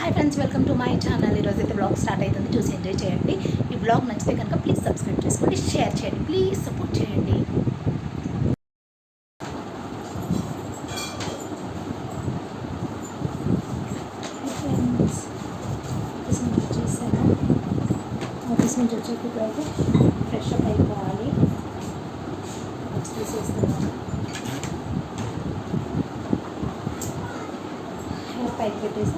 Hi friends welcome to my channel ఈరోజు అయితే blog start అవుతుంది. చూసి ఎంజాయ్ చేయండి. ఈ బ్లాగ్ నచ్చితే కనుక ప్లీజ్ సబ్స్క్రైబ్ చేసుకోండి షేర్ చేయండి ప్లీజ్ సపోర్ట్ చేయండి. ఫ్రెండ్స్ ఆఫీస్ నుంచి వచ్చేసి నుంచి ఇప్పుడైతే ఫ్రెష్ అప్ అయిపోవాలి. వచ్చి తీసేస్తున్నాను. పైకి పెట్టేసి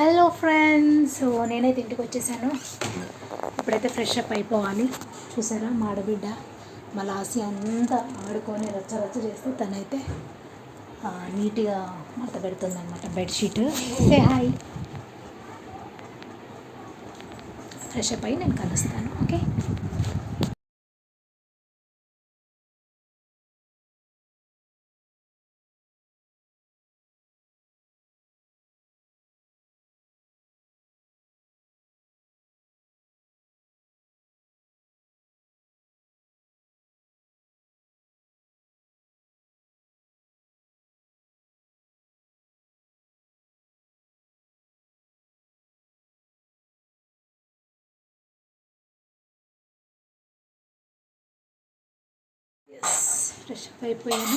హలో ఫ్రెండ్స్. నేనైతే ఇంటికి వచ్చేసాను. ఇప్పుడైతే ఫ్రెష్ అప్ అయిపోవాలి. చూసారా మా ఆడబిడ్డ? మా లాసి అంతా ఆడుకొని రచ్చ రచ్చ చేస్తే తనైతే నీట్గా మడత పెడుతుంది అనమాట bedsheet say hi fresh up అయ్యి నేను కలుస్తాను ఓకే? ఫ్రెష్ అప్ అయిపోయాను.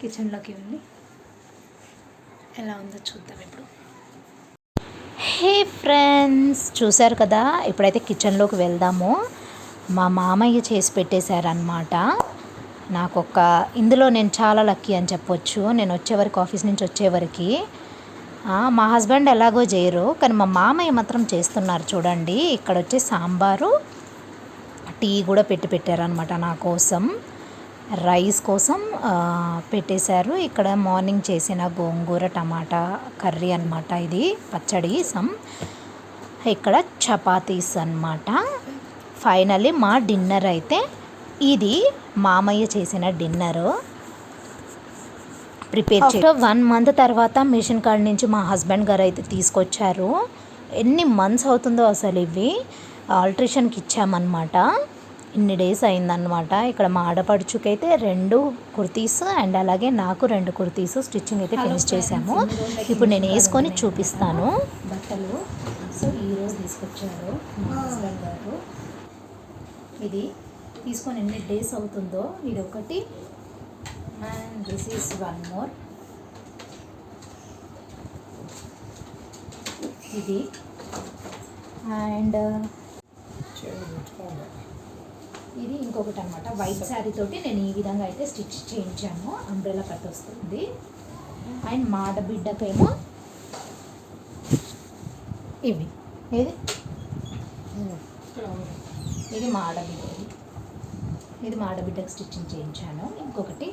కిచెన్లోకి వెళ్ళి ఎలా ఉందో చూద్దాం ఇప్పుడు. హే ఫ్రెండ్స్ చూశారు కదా? ఇప్పుడైతే కిచెన్లోకి వెళ్దాము. మా మామయ్య చేసి పెట్టేశారనమాట నాకు ఒక ఇందులో నేను చాలా లక్కీ అని చెప్పొచ్చు. నేను వచ్చేవరకు ఆఫీస్ నుంచి వచ్చేవరకు మా హస్బెండ్ ఎలాగో చేయరు. కానీ మా మామయ్య మాత్రం చేస్తున్నారు చూడండి. ఇక్కడ వచ్చే సాంబారు టీ కూడా పెట్టి పెట్టారనమాట నా కోసం. రైస్ కోసం పెట్టేశారు. ఇక్కడ మార్నింగ్ చేసిన గోంగూర టమాటా కర్రీ అనమాట ఇది పచ్చడి సమ్ ఇక్కడ చపాతీస్ అన్నమాట. ఫైనల్లీ మా డిన్నర్ అయితే ఇది మామయ్య చేసిన dinner. Prepare after one month తర్వాత మిషన్ కాడ నుంచి మా హస్బెండ్ గారు అయితే తీసుకొచ్చారు. ఎన్ని మంత్స్ అవుతుందో అసలు ఇవి. ఆల్ట్రేషన్కి ఇచ్చామన్నమాట. ఇన్ని డేస్ అయిందనమాట ఇక్కడ మా ఆడపడుచుకైతే రెండు కుర్తీస్ అండ్ అలాగే నాకు రెండు కుర్తీస్ స్టిచ్చింగ్ అయితే ఫినిష్ చేశాము. ఇప్పుడు నేను వేసుకొని చూపిస్తాను. బట్టలు. సో ఈరోజు తీసుకొచ్చారు గారు. ఇది తీసుకొని ఎన్ని డేస్ అవుతుందో ఇది ఒకటి and this is one more. ఇది. అండ్ ఇది ఇంకొకటి అనమాట వైట్ శారీ తోటి నేను ఈ విధంగా అయితే స్టిచ్ చేయించాను. అంబ్రెలా కట్ వస్తుంది. అండ్ మాడబిడ్డకేమో ఇవి. ఏది? ఇది మాడబిడ్డది ఇది మాడబిడ్డకి స్టిచ్చింగ్ చేయించాను. ఇంకొకటి.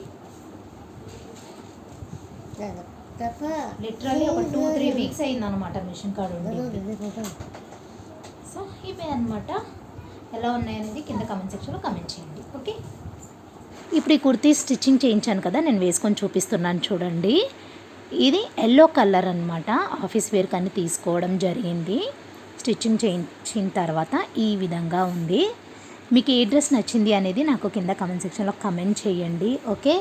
లిటరల్లీ ఒక టూ త్రీ వీక్స్ అయిందనమాట మిషన్ కార్డ్ ఉండి. సో ఇవే అనమాట ఎలా ఉన్నాయనేది కింద కమెంట్ సెక్షన్లో కమెంట్ చేయండి. ఓకే ఇప్పుడు ఈ కుర్తీ స్టిచ్చింగ్ చేయించాను కదా నేను వేసుకొని చూపిస్తున్నాను చూడండి. ఇది ఎల్లో కలర్ అనమాట ఆఫీస్ వేర్ కానీ తీసుకోవడం జరిగింది. స్టిచ్చింగ్ చేయించిన తర్వాత ఈ విధంగా ఉంది. మీకు ఏ డ్రెస్ నచ్చింది అనేది నాకు కింద కమెంట్ సెక్షన్లో కమెంట్ చేయండి. ఓకే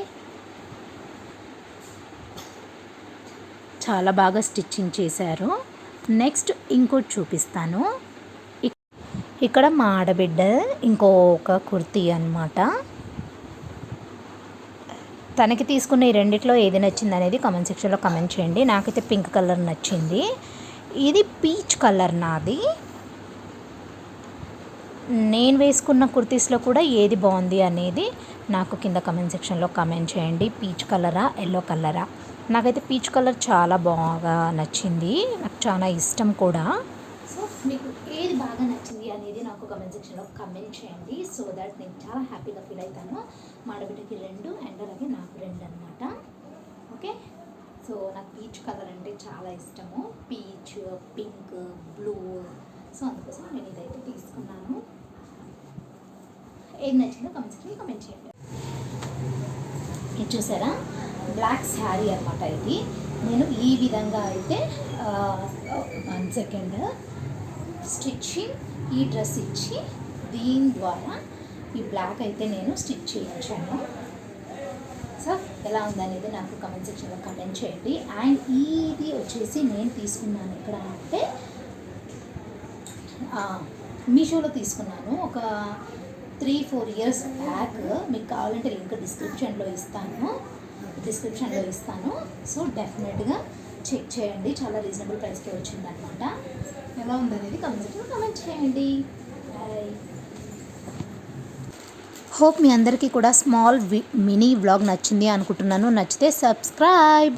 చాలా బాగా స్టిచ్చింగ్ చేశారు. నెక్స్ట్ ఇంకోటి చూపిస్తాను. ఇక్కడ మా ఆడబిడ్డ ఇంకొక కుర్తీ అన్నమాట. తనకి తీసుకున్న ఈ రెండిట్లో ఏది నచ్చింది అనేది కమెంట్ సెక్షన్లో కమెంట్ చేయండి. నాకైతే పింక్ కలర్ నచ్చింది. ఇది పీచ్ కలర్ నాది. నేను వేసుకున్న కుర్తీస్లో కూడా ఏది బాగుంది అనేది నాకు కింద కమెంట్ సెక్షన్లో కమెంట్ చేయండి. పీచ్ కలరా ఎల్లో కలరా? నాకైతే పీచ్ కలర్ చాలా బాగా నచ్చింది. నాకు చాలా ఇష్టం కూడా. సో మీకు ఏది బాగా అనేది నాకు కమెంట్ సెక్షన్లో కమెంట్ చేయండి. సో దట్ నేను చాలా హ్యాపీగా ఫీల్ అవుతాను. మాడబిడ్డకి రెండు అండ్ అలాగే నాకు రెండు అనమాట ఓకే సో నాకు పీచ్ కలర్ అంటే చాలా ఇష్టము. పీచ్ పింక్ బ్లూ సో అందుకోసం నేను ఇదైతే తీసుకున్నాను. ఏది నచ్చిందో కమెంట్స్కి కమెంట్ చేయండి. ఇది చూసారా? బ్లాక్ శారీ అనమాట ఇది. నేను ఈ విధంగా అయితే వన్ సెకండ్ స్టిచ్చింగ్ ఈ డ్రెస్ ఇచ్చి దీని ద్వారా ఈ బ్లాక్ అయితే నేను స్టిచ్ చేయించాను. సో ఎలా ఉందనేది నాకు కమెంట్ సెక్షన్లో కమెంట్ చేయండి. అండ్ ఇది వచ్చేసి నేను తీసుకున్నాను ఇక్కడ అంటే మీషోలో తీసుకున్నాను. ఒక త్రీ ఫోర్ ఇయర్స్ బ్యాక్ మీకు కావాలంటే లింక్ డిస్క్రిప్షన్లో ఇస్తాను. డిస్క్రిప్షన్లో ఇస్తాను. సో డెఫినెట్గా చెక్ చేయండి. చాలా రీజనబుల్ ప్రైస్కి వచ్చిందనమాట ఎలా ఉందనేది కమెంట్ సెక్షన్లో కమెంట్ చేయండి హోప్ మీ అందరికీ కూడా స్మాల్ వి మినీ వ్లాగ్ నచ్చింది అనుకుంటున్నాను. నచ్చితే సబ్స్క్రైబ్